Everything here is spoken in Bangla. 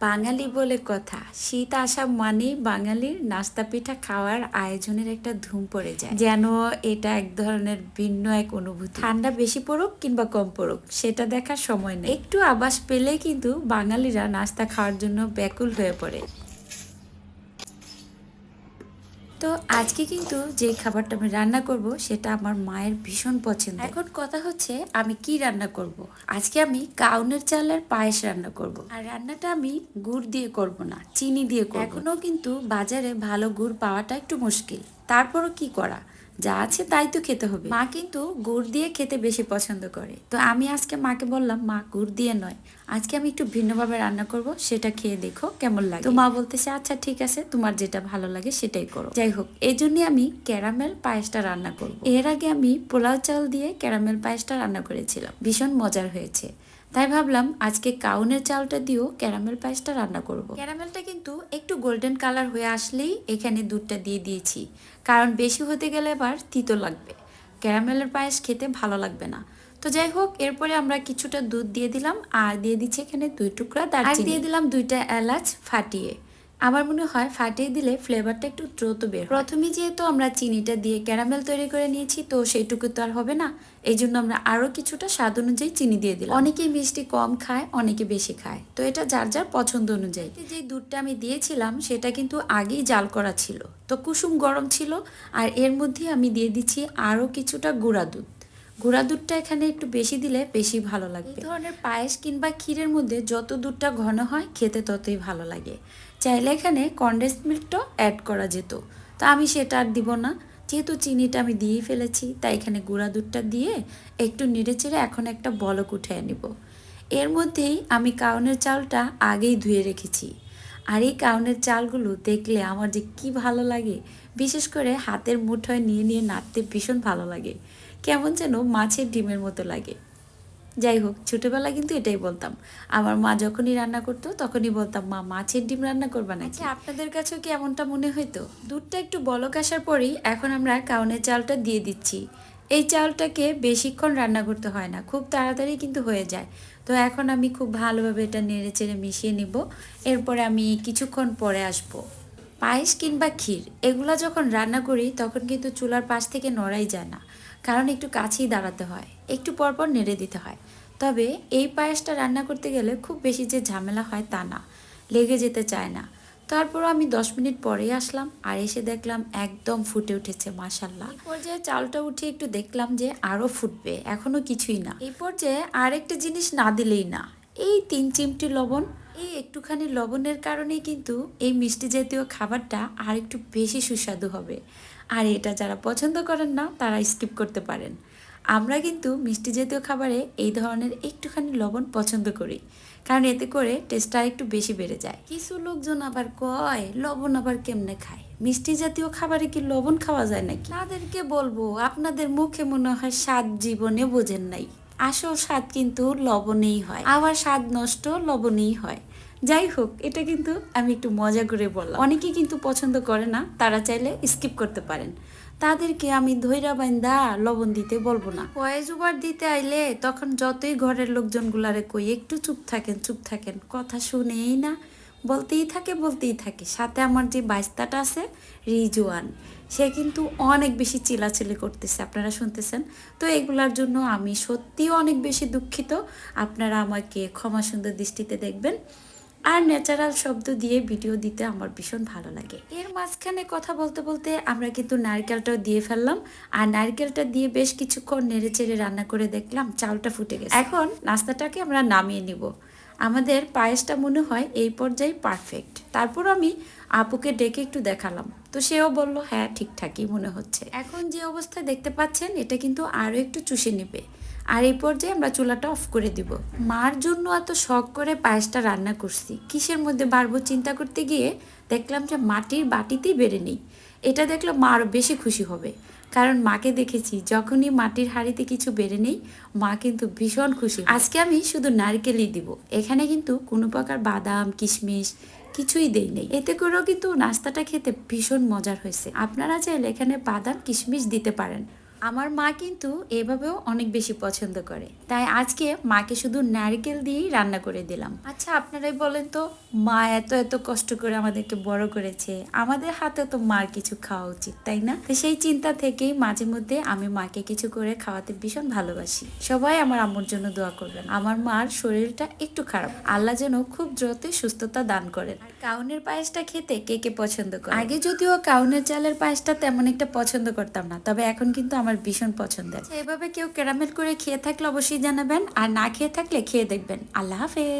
বাঙালি বলে কথা। শীত আসা মানে বাঙালির নাস্তা পিঠা খাওয়ার আয়োজনের একটা ধুম পড়ে যায়। যেন এটা এক ধরনের ভিন্ন এক অনুভূতি। ঠান্ডা বেশি পড়ুক কিংবা কম পড়ুক, সেটা দেখার সময় নেই। একটু আবাস পেলে কিন্তু বাঙালিরা নাস্তা খাওয়ার জন্য ব্যাকুল হয়ে পড়ে। তো আজকে কিন্তু যে খাবারটা আমি রান্না করব, সেটা আমার মায়ের ভীষণ পছন্দ এখন কথা হচ্ছে আমি কি রান্না করব। আজকে আমি কাউনের চালের পায়েস রান্না করব। আর রান্নাটা আমি গুড় দিয়ে করব না, চিনি দিয়ে করব এখনও কিন্তু বাজারে ভালো গুড় পাওয়াটা একটু মুশকিল তারপরও কি করা যা আছে তাই তো খেতে হবে। মা কিন্তু গুড় দিয়ে খেতে বেশি পছন্দ করে। তো আমি আজকে মাকে বললাম, মা, গুড় দিয়ে নয়। আজকে আমি একটু ভিন্নভাবে রান্না করব, সেটা খেয়ে দেখো কেমন লাগে। তো মা বলতেছে আচ্ছা ঠিক আছে, তোমার যেটা ভালো লাগে সেটাই করো। যাই হোক, এই জন্যই আমি ক্যারামেল পায়েসটা রান্না করব। এর আগে আমি পোলাও চাল দিয়ে ক্যারামেল পায়েসটা রান্না করেছিলাম। ভীষণ মজার হয়েছে। তাই ভাবলাম আজকে কাউনের চালটা দিয়েও ক্যারামেল পায়েসটা রান্না করব। ক্যারামেলটা কিন্তু একটু গোল্ডেন কালার হয়ে আসলেই এখানে দুধটা দিয়ে দিয়েছি। কারণ বেশি হতে গেলে এবার তিতো লাগবে। ক্যারামেলের পায়েস খেতে ভালো লাগবে না। তো যাই হোক, এরপরে আমরা কিছুটা দুধ দিয়ে দিলাম আর দিয়ে দিচ্ছি এখানে দুই টুকরা দিয়ে দিলাম দুইটা এলাচ ফাটিয়ে। আমার মনে হয় ফাটিয়ে দিলে ফ্লেভারটা একটু দ্রুত বের প্রথমে যেহেতু আমরা চিনিটা দিয়ে ক্যারামেল তৈরি করে নিয়েছি, তো সেইটুকু তো আর হবে না। এই জন্য আমরা আরও কিছুটা স্বাদ অনুযায়ী চিনি দিয়ে দিলাম। অনেকে মিষ্টি কম খায়, অনেকে বেশি খায়। তো এটা যার যার পছন্দ অনুযায়ী। যে দুধটা আমি দিয়েছিলাম, সেটা কিন্তু আগেই জাল করা ছিল। তো কুসুম গরম ছিল, আর এর মধ্যে আমি দিয়ে দিচ্ছি আরও কিছুটা গুঁড়া দুধ। গুঁড়া দুধটা এখানে একটু বেশি দিলে বেশি ভালো লাগবে। এই ধরনের পায়েস কিংবা ক্ষীরের মধ্যে যত দুধটা ঘন হয় খেতে ততই ভালো লাগে। চাইলে এখানে কন্ডেন্স মিল্কটাও অ্যাড করা যেত। তা আমি সেটা আর দিব না। যেহেতু চিনিটা আমি দিয়েই ফেলেছি তাই এখানে গুঁড়া দুধটা দিয়ে একটু নেড়ে চেড়ে এখন একটা বলক উঠিয়ে নিব। এর মধ্যেই আমি কাউনের চালটা আগেই ধুয়ে রেখেছি। আর এই কাউনের চালগুলো দেখলে আমার যে কি ভালো লাগে বিশেষ করে হাতের মুঠোয় নিয়ে নিয়ে নাড়তে ভীষণ ভালো লাগে। কেমন যেন মাছের ডিমের মতো লাগে। যাই হোক ছোটবেলা কিন্তু এটাই বলতাম। আমার মা যখনই রান্না করতো তখনই বলতাম মা মাছের ডিম রান্না করবা না আচ্ছা আপনাদের কাছেও কি এমনটা মনে হইতো? দুধটা একটু বলক আসার পরেই এখন আমরা কাউনের চালটা দিয়ে দিচ্ছি। এই চালটাকে বেশিক্ষণ রান্না করতে হয় না খুব তাড়াতাড়ি কিন্তু হয়ে যায়। তো এখন আমি খুব ভালোভাবে এটা নেড়ে চেড়ে মিশিয়ে নিব। এরপরে আমি কিছুক্ষণ পরে আসব। পায়েস কিংবা ক্ষীর এগুলো যখন রান্না করি তখন কিন্তু চুলার পাশ থেকে নড়াই যায় না। কারণ একটু কাছেই দাঁড়াতে হয়, একটু পরপর নেড়ে দিতে হয়। তবে এই পায়েসটা রান্না করতে গেলে খুব বেশি যে ঝামেলা হয় তা না, লেগে যেতে চায় না। তারপর আমি দশ মিনিট পরেই আসলাম আর এসে দেখলাম একদম ফুটে উঠেছে মাসাল্লাহ এই পর্যায়ে চালটা উঠে একটু দেখলাম যে আরও ফুটবে, এখনও কিছুই না। এই পর্যায়ে আরেকটা জিনিস না দিলেই না, এই তিন চিমটি লবণ এই একটুখানি লবণের কারণেই কিন্তু এই মিষ্টি জাতীয় খাবারটা আর একটু বেশি সুস্বাদু হবে। আর এটা যারা পছন্দ করেন না, তারা স্কিপ করতে পারেন। আমরা কিন্তু মিষ্টি জাতীয় খাবারে এই ধরনের একটুখানি লবণ পছন্দ করি, কারণ এতে করে টেস্টটা একটু বেশি বেড়ে যায়। কিছু লোকজন আবার কয়, লবণ আবার কেমনে খায়? মিষ্টি জাতীয় খাবারে কি লবণ খাওয়া যায় নাকি? তাদেরকে বলব, আপনাদের মুখে মনে হয় স্বাদ জীবনে বোঝেন নাই। আসল স্বাদ কিন্তু লবণেই হয়। আবার স্বাদ নষ্ট লবণেই হয়। যাই হোক, এটা কিন্তু আমি একটু মজা করে বললাম। অনেকে কিন্তু পছন্দ করে না, তারা চাইলে স্কিপ করতে পারেন। তাদেরকে আমি ধৈরা বাইন্দা লবণ দিতে বলব না। কয়েজ ওভার দিতে আইলে তখন যতই ঘরের লোকজনগুলারে কই, একটু চুপ থাকেন চুপ থাকেন, কথা শুনেই না। বলতেই থাকে বলতেই থাকে। সাথে আমার যে বাইস্তাটা আছে, রিজওয়ান, সে কিন্তু অনেক বেশি চিলাচিলি করতেছে, আপনারা শুনতেছেন? তো এগুলার জন্য আমি সত্যিই অনেক বেশি দুঃখিত। আপনারা আমাকে ক্ষমা সুন্দর দৃষ্টিতে দেখবেন। আর ন্যাচারাল শব্দ দিয়ে ভিডিও দিতে আমার ভীষণ ভালো লাগে। এর মাঝখানে কথা বলতে বলতে আমরা কিন্তু নারকেলটাও দিয়ে ফেললাম। আর নারকেলটা দিয়ে বেশ কিছুক্ষণ নেড়ে চেড়ে রান্না করে দেখলাম, চালটা ফুটে গেছে। এখন নাস্তাটাকে আমরা নামিয়ে নিব। আমাদের পায়েসটা মনে হয় এই পর্যায়ে পারফেক্ট তারপর আমি আপুকে ডেকে একটু দেখালাম। তো সেও বলল হ্যাঁ ঠিকঠাকই মনে হচ্ছে। এখন যে অবস্থায় দেখতে পাচ্ছেন, এটা কিন্তু আরও একটু চুষে নেবে। আর এই পর্যায়ে আমরা চুলাটা অফ করে দিব। মার জন্য এত শখ করে পায়েসটা রান্না করছি। কিসের মধ্যে বাড়বো চিন্তা করতে গিয়ে দেখলাম যে মাটির বাটিতেই বেড়ে নেই। এটা দেখলে মা আরও বেশি খুশি হবে। কারণ মাকে দেখেছি, যখনই মাটির হাড়িতে কিছু বেড়ে নেই, মা কিন্তু ভীষণ খুশি। আজকে আমি শুধু নারকেলই দিব। এখানে কিন্তু কোনো প্রকার বাদাম, কিশমিশ কিছুই দেই নেই। এতে করেও কিন্তু নাস্তাটা খেতে ভীষণ মজার হয়েছে। আপনারা চাইলে এখানে বাদাম, কিশমিশ দিতে পারেন। আমার মা কিন্তু এভাবেও অনেক বেশি পছন্দ করে। তাই আজকে মাকে শুধু নারকেল দিয়েই রান্না করে দিলাম। আচ্ছা আপনারাই বলেন তো, মা এত এত কষ্ট করে আমাদেরকে বড় করেছে। আমাদের হাতে তো মার কিছু খাওয়া উচিত, তাই না? তো সেই চিন্তা থেকেই মাঝে মধ্যে আমি মাকে কিছু করে খাওয়াতে ভীষণ ভালোবাসি। সবাই আমার আম্মুর জন্য দোয়া করবেন। আমার মার শরীরটা একটু খারাপ। আল্লাহ যেন খুব দ্রুতই সুস্থতা দান করেন। আর কাউনের পায়েসটা খেতে কে কে পছন্দ করে? আগে যদিও কাউনের চালের পায়েসটা তেমন একটা পছন্দ করতাম না, তবে এখন কিন্তু আমার ভীষণ পছন্দের। এভাবে কেউ ক্যারামেল করে খেয়ে থাকলে অবশ্যই জানাবেন, আর না খেয়ে থাকলে খেয়ে দেখবেন। আল্লাহ হাফেজ।